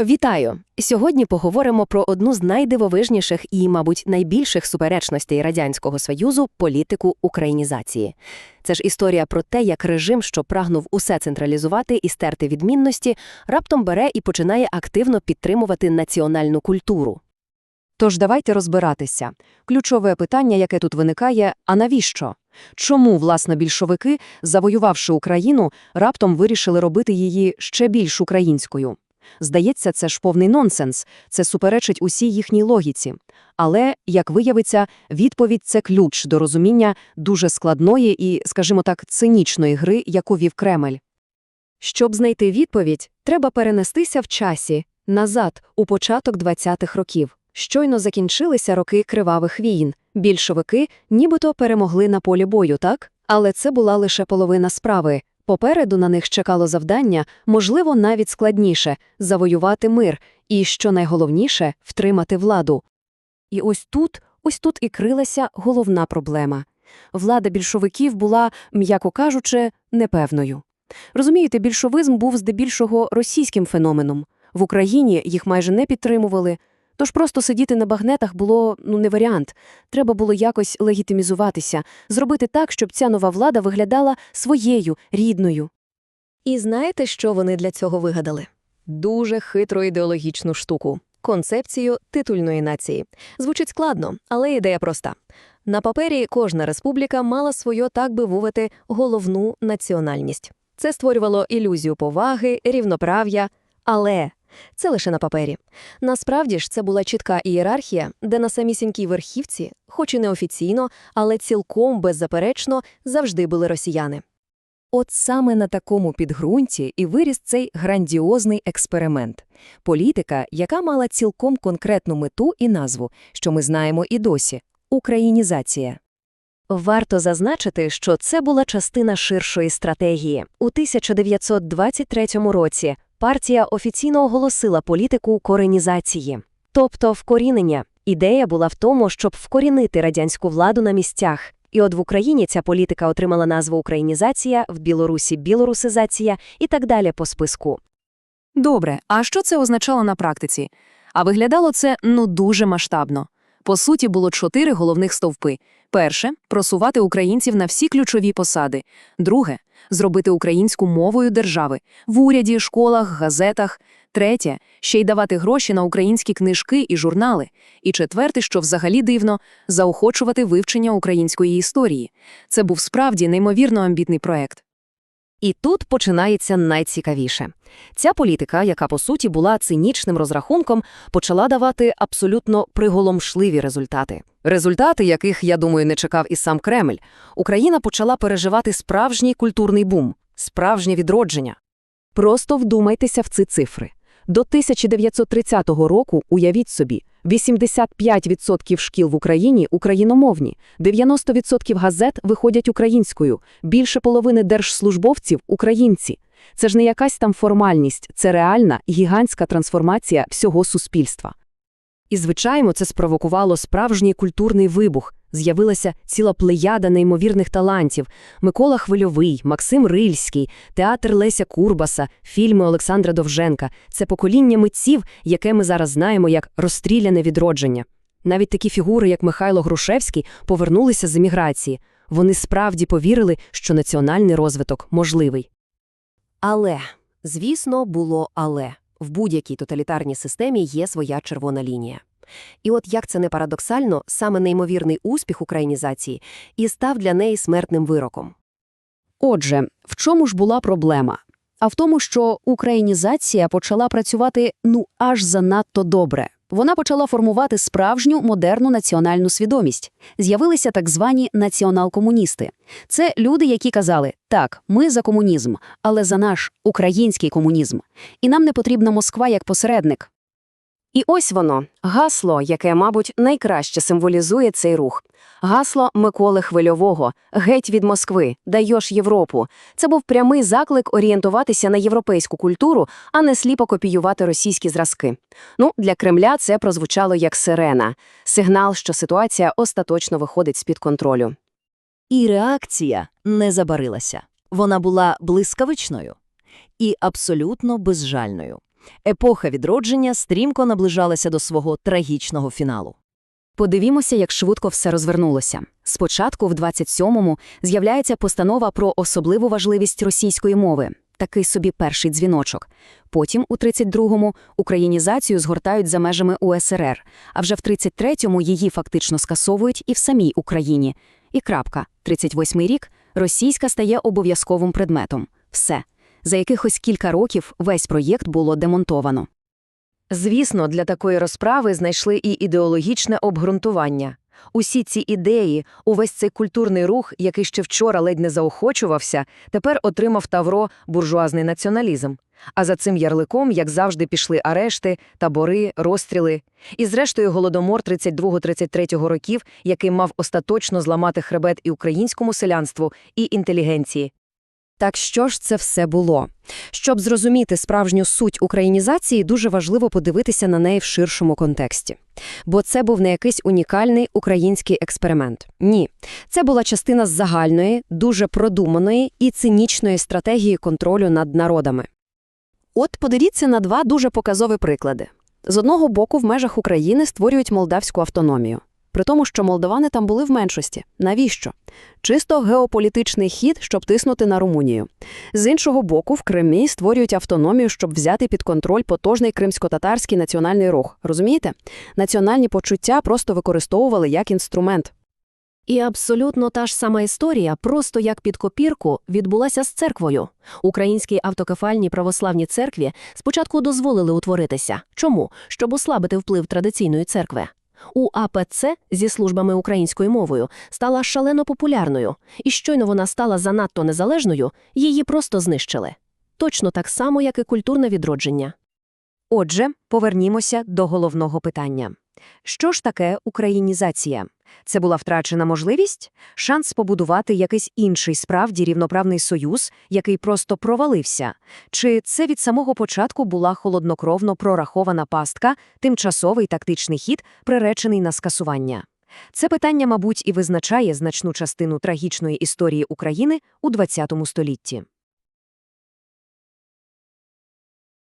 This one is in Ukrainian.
Вітаю! Сьогодні поговоримо про одну з найдивовижніших і, мабуть, найбільших суперечностей Радянського Союзу політику українізації. Це ж історія про те, як режим, що прагнув усе централізувати і стерти відмінності, раптом бере і починає активно підтримувати національну культуру. Тож давайте розбиратися. Ключове питання, яке тут виникає, а навіщо? Чому, власне, більшовики, завоювавши Україну, раптом вирішили робити її ще більш українською? Здається, це ж повний нонсенс, це суперечить усій їхній логіці. Але, як виявиться, відповідь – це ключ до розуміння дуже складної і, скажімо так, цинічної гри, яку вів Кремль. Щоб знайти відповідь, треба перенестися в часі, назад, у початок 20-х років. Щойно закінчилися роки кривавих війн. Більшовики нібито перемогли на полі бою, так? Але це була лише половина справи. Попереду на них чекало завдання, можливо, навіть складніше – завоювати мир і, що найголовніше, втримати владу. І ось тут, ось тут і крилася головна проблема. Влада більшовиків була, м'яко кажучи, непевною. Розумієте, більшовизм був здебільшого російським феноменом. В Україні їх майже не підтримували, тож просто сидіти на багнетах було ну не варіант. Треба було якось легітимізуватися, зробити так, щоб ця нова влада виглядала своєю, рідною. І знаєте, що вони для цього вигадали? Дуже хитру ідеологічну штуку – концепцію титульної нації. Звучить складно, але ідея проста. На папері кожна республіка мала свою, так би мовити, головну національність. Це створювало ілюзію поваги, рівноправ'я, але це лише на папері. Насправді ж це була чітка ієрархія, де на самісінькій верхівці, хоч і неофіційно, але цілком беззаперечно, завжди були росіяни. От саме на такому підґрунті і виріс цей грандіозний експеримент. Політика, яка мала цілком конкретну мету і назву, що ми знаємо і досі – українізація. Варто зазначити, що це була частина ширшої стратегії. У 1923 році партія офіційно оголосила політику коренізації, тобто вкорінення. Ідея була в тому, щоб вкорінити радянську владу на місцях. І от в Україні ця політика отримала назву українізація, в Білорусі білорусизація і так далі по списку. Добре, а що це означало на практиці? А виглядало це ну дуже масштабно. По суті, було чотири головних стовпи. Перше – просувати українців на всі ключові посади. Друге – зробити українську мовою держави в уряді, школах, газетах. Третє – ще й давати гроші на українські книжки і журнали. І четверте, що взагалі дивно – заохочувати вивчення української історії. Це був справді неймовірно амбітний проект. І тут починається найцікавіше. Ця політика, яка по суті була цинічним розрахунком, почала давати абсолютно приголомшливі результати. Результати, яких, я думаю, не чекав і сам Кремль. Україна почала переживати справжній культурний бум, справжнє відродження. Просто вдумайтеся в ці цифри. До 1930 року, уявіть собі, 85% шкіл в Україні україномовні, 90% газет виходять українською, більше половини держслужбовців – українці. Це ж не якась там формальність, це реальна, гігантська трансформація всього суспільства. І, звичайно, це спровокувало справжній культурний вибух. З'явилася ціла плеяда неймовірних талантів – Микола Хвильовий, Максим Рильський, театр Леся Курбаса, фільми Олександра Довженка – це покоління митців, яке ми зараз знаємо як «розстріляне відродження». Навіть такі фігури, як Михайло Грушевський, повернулися з еміграції. Вони справді повірили, що національний розвиток можливий. Але, звісно, було але. В будь-якій тоталітарній системі є своя червона лінія. І от як це не парадоксально, саме неймовірний успіх українізації і став для неї смертним вироком. Отже, в чому ж була проблема? А в тому, що українізація почала працювати ну аж занадто добре. Вона почала формувати справжню модерну національну свідомість. З'явилися так звані націонал-комуністи. Це люди, які казали: так, ми за комунізм, але за наш український комунізм. І нам не потрібна Москва як посередник. І ось воно гасло, яке, мабуть, найкраще символізує цей рух. Гасло Миколи Хвильового Геть від Москви, даєш Європу. Це був прямий заклик орієнтуватися на європейську культуру, а не сліпо копіювати російські зразки. Ну, для Кремля це прозвучало як сирена, сигнал, що ситуація остаточно виходить з-під контролю. І реакція не забарилася. Вона була блискавичною і абсолютно безжальною. Епоха відродження стрімко наближалася до свого трагічного фіналу. Подивімося, як швидко все розвернулося. Спочатку, в 27-му, з'являється постанова про особливу важливість російської мови. Такий собі перший дзвіночок. Потім, у 32-му, українізацію згортають за межами УСРР, а вже в 33-му її фактично скасовують і в самій Україні. І крапка. 38-й рік російська стає обов'язковим предметом. Все. За якихось кілька років весь проєкт було демонтовано. Звісно, для такої розправи знайшли і ідеологічне обґрунтування. Усі ці ідеї, увесь цей культурний рух, який ще вчора ледь не заохочувався, тепер отримав тавро буржуазний націоналізм. А за цим ярликом, як завжди, пішли арешти, табори, розстріли. І зрештою голодомор 32-33 років, який мав остаточно зламати хребет і українському селянству, і інтелігенції. Так що ж це все було? Щоб зрозуміти справжню суть українізації, дуже важливо подивитися на неї в ширшому контексті. Бо це був не якийсь унікальний український експеримент. Ні. Це була частина загальної, дуже продуманої і цинічної стратегії контролю над народами. От подивіться на два дуже показові приклади. З одного боку, в межах України створюють молдавську автономію. При тому, що молдавани там були в меншості. Навіщо? Чисто геополітичний хід, щоб тиснути на Румунію. З іншого боку, в Кримі створюють автономію, щоб взяти під контроль потужний кримсько-татарський національний рух. Розумієте? Національні почуття просто використовували як інструмент. І абсолютно та ж сама історія, просто як під копірку, відбулася з церквою. Українській автокефальній православній церкві спочатку дозволили утворитися. Чому? Щоб ослабити вплив традиційної церкви. У АПЦ зі службами українською мовою стала шалено популярною, і щойно вона стала занадто незалежною, її просто знищили. Точно так само, як і культурне відродження. Отже, повернімося до головного питання. Що ж таке українізація? Це була втрачена можливість? Шанс побудувати якийсь інший справді рівноправний союз, який просто провалився? Чи це від самого початку була холоднокровно прорахована пастка, тимчасовий тактичний хід, приречений на скасування? Це питання, мабуть, і визначає значну частину трагічної історії України у ХХ столітті.